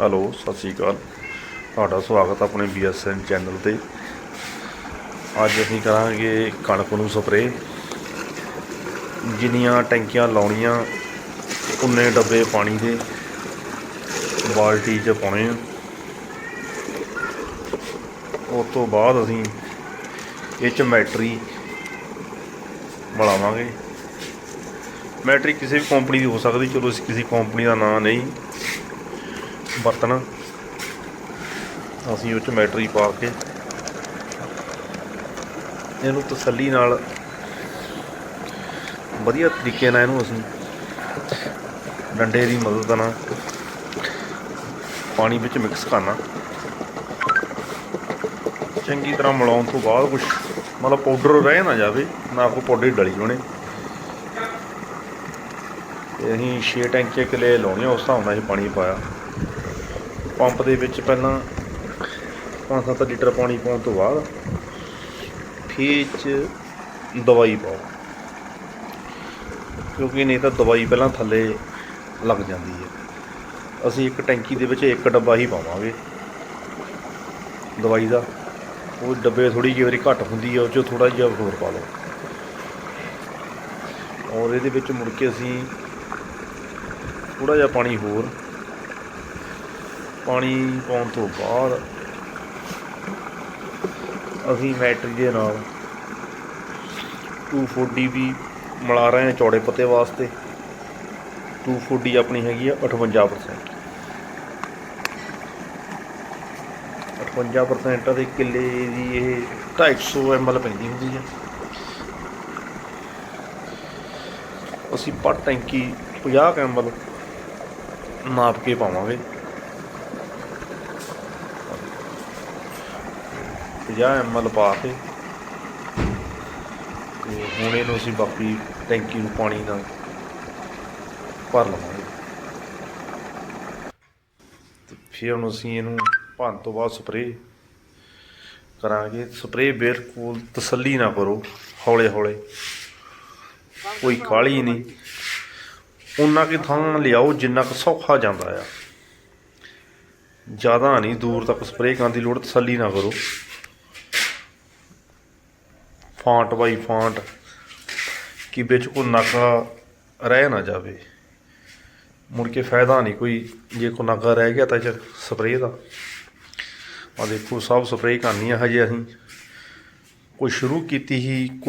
Hello, ਸਤਿ ਸ਼੍ਰੀ ਅਕਾਲ। ਤੁਹਾਡਾ ਸਵਾਗਤ ਹੈ ਆਪਣੇ ਬੀਐਸਐਨ ਚੈਨਲ ਤੇ। ਅੱਜ ਅਸੀਂ ਕਰਾਂਗੇ ਕਣਕ ਨੂੰ ਸਪਰੇਅ। ਜਿੰਨੀਆਂ ਟੈਂਕੀਆਂ ਲਾਉਣੀਆਂ, ਉਨੇ ਡੱਬੇ ਪਾਣੀ ਦੇ ਬਾਲਟੀ 'ਚ ਪਾਉਣੇ ਆ। ਉਸ ਤੋਂ ਬਾਅਦ ਅਸੀਂ ਇਹ 'ਚ ਮੈਟਰੀ ਮਿਲਾਵਾਂਗੇ ਮੈਟਰੀ ਕਿਸੇ ਵੀ ਕੰਪਨੀ ਦੀ ਹੋ ਸਕਦੀ, ਚਲੋ ਅਸੀਂ ਕਿਸੇ ਕੰਪਨੀ ਦਾ ਨਾਂ ਨਹੀਂ। ਵਰਤਣਾ। ਅਸੀਂ ਉਹ ਚ ਮੈਟਰੀ ਪਾ ਕੇ ਇਹਨੂੰ ਤਸੱਲੀ ਨਾਲ ਵਧੀਆ ਤਰੀਕੇ ਨਾਲ ਇਹਨੂੰ ਅਸੀਂ ਡੰਡੇ ਦੀ ਮਦਦ ਨਾਲ ਪਾਣੀ ਵਿੱਚ ਮਿਕਸ ਕਰਨਾ। ਚੰਗੀ ਤਰ੍ਹਾਂ ਮਿਲਾਉਣ ਤੋਂ ਬਾਅਦ ਕੁਝ ਮਤਲਬ ਪਾਊਡਰ ਰਹਿ ਨਾ ਜਾਵੇ, ਨਾ ਕੋ ਪਾਊਡਰ ਡਲੀ ਹੋਣੇ। ਤੇ ਅਸੀਂ 6 ਟੈਂਕੀਆਂ ਕਿਲੇ ਲਾਉਣੀਆਂ ਉਸ ਹਿਸਾਬ ਨਾਲ ਅਸੀਂ ਪਾਣੀ ਪਾਇਆ। ਪੰਪ ਦੇ ਵਿੱਚ ਪਹਿਲਾਂ 5-7 ਲੀਟਰ ਪਾਣੀ ਪਾਉਣ ਤੋਂ ਬਾਅਦ ਫਿਰ ਚ ਦਵਾਈ ਪਾਓ। ਕਿਉਂਕਿ ਨਹੀਂ ਤਾਂ ਦਵਾਈ ਪਹਿਲਾਂ ਥੱਲੇ ਲੱਗ ਜਾਂਦੀ ਹੈ। ਅਸੀਂ ਇੱਕ ਟੈਂਕੀ ਦੇ ਵਿੱਚ ਇੱਕ ਡੱਬਾ ਹੀ ਪਾਵਾਂਗੇ। ਦਵਾਈ ਦਾ। ਉਹ ਡੱਬੇ ਥੋੜੀ ਜਿਹੀ ਵਾਰੀ ਘੱਟ ਹੁੰਦੀ ਹੈ ਉਹ 'ਚੋਂ ਥੋੜਾ ਜਿਹਾ ਹੋਰ ਪਾ ਲਓ। ਔਰ ਇਹਦੇ ਵਿੱਚ ਮੁੜ ਕੇ ਅਸੀਂ ਥੋੜਾ ਜਿਹਾ ਪਾਣੀ ਹੋਰ ਪਾਣੀ ਪਾਉਣ ਤੋਂ ਬਾਅਦ ਅਸੀਂ ਮੈਟਰ ਦੇ ਨਾਲ 240 ਵੀ ਮਿਲਾ ਰਹੇ ਹਾਂ ਚੌੜੇ ਪੱਤੇ ਵਾਸਤੇ। 240 ਆਪਣੀ ਹੈਗੀ ਆ 58% 58% ਦੇ ਕਿੱਲੇ ਦੀ ਇਹ 250 ml ਪੈਂਦੀ ਹੁੰਦੀ ਹੈ ਅਸੀਂ ਪਰ ਟੈਂਕੀ 50 ml ਨਾਪ ਕੇ ਪਾਵਾਂਗੇ। 50 ml ਪਾ ਕੇ ਤੇ ਹੁਣ ਇਹਨੂੰ ਅਸੀਂ ਬਾਕੀ ਟੈਂਕੀ ਨੂੰ ਪਾਣੀ ਨਾਲ ਭਰ ਲਵਾਂਗੇ। ਤੇ ਫਿਰ ਹੁਣ ਅਸੀਂ ਇਹਨੂੰ ਭਰਨ ਤੋਂ ਬਾਅਦ ਸਪਰੇਅ ਕਰਾਂਗੇ। ਸਪਰੇਅ ਬਿਲਕੁਲ ਤਸੱਲੀ ਨਾ ਕਰੋ, ਹੌਲੇ ਹੌਲੇ। ਕੋਈ ਕਾਲੀ ਨਹੀਂ। ਉਹਨਾਂ ਕੀ ਥਾਂ ਲਿਆਓ ਜਿੰਨਾ ਕੁ ਸੌਖਾ ਜਾਂਦਾ ਆ। ਜ਼ਿਆਦਾ ਨਹੀਂ, ਦੂਰ ਤੱਕ ਸਪਰੇਅ ਕਰਨ ਦੀ ਲੋੜ, ਤਸੱਲੀ ਨਾ ਕਰੋ। ਫਾਂਟ ਬਾਈ ਫਾਂਟ, ਕਿ ਵਿੱਚ ਕੋ ਨਾਕਾ ਰਹਿ ਨਾ ਜਾਵੇ। ਮੁੜ ਕੇ ਫਾਇਦਾ ਨਹੀਂ ਕੋਈ, ਜੇ ਕੋ ਨਾਕਾ ਰਹਿ ਗਿਆ ਤਾਂ ਚ ਸਪਰੇਅ ਦਾ। ਆ ਦੇਖੋ, ਸਭ ਸਪਰੇਅ ਕਰਨੀ ਆ ਹਜੇ ਅਸੀਂ। ਕੋਈ ਸ਼ੁਰੂ ਕੀਤੀ ਹੀ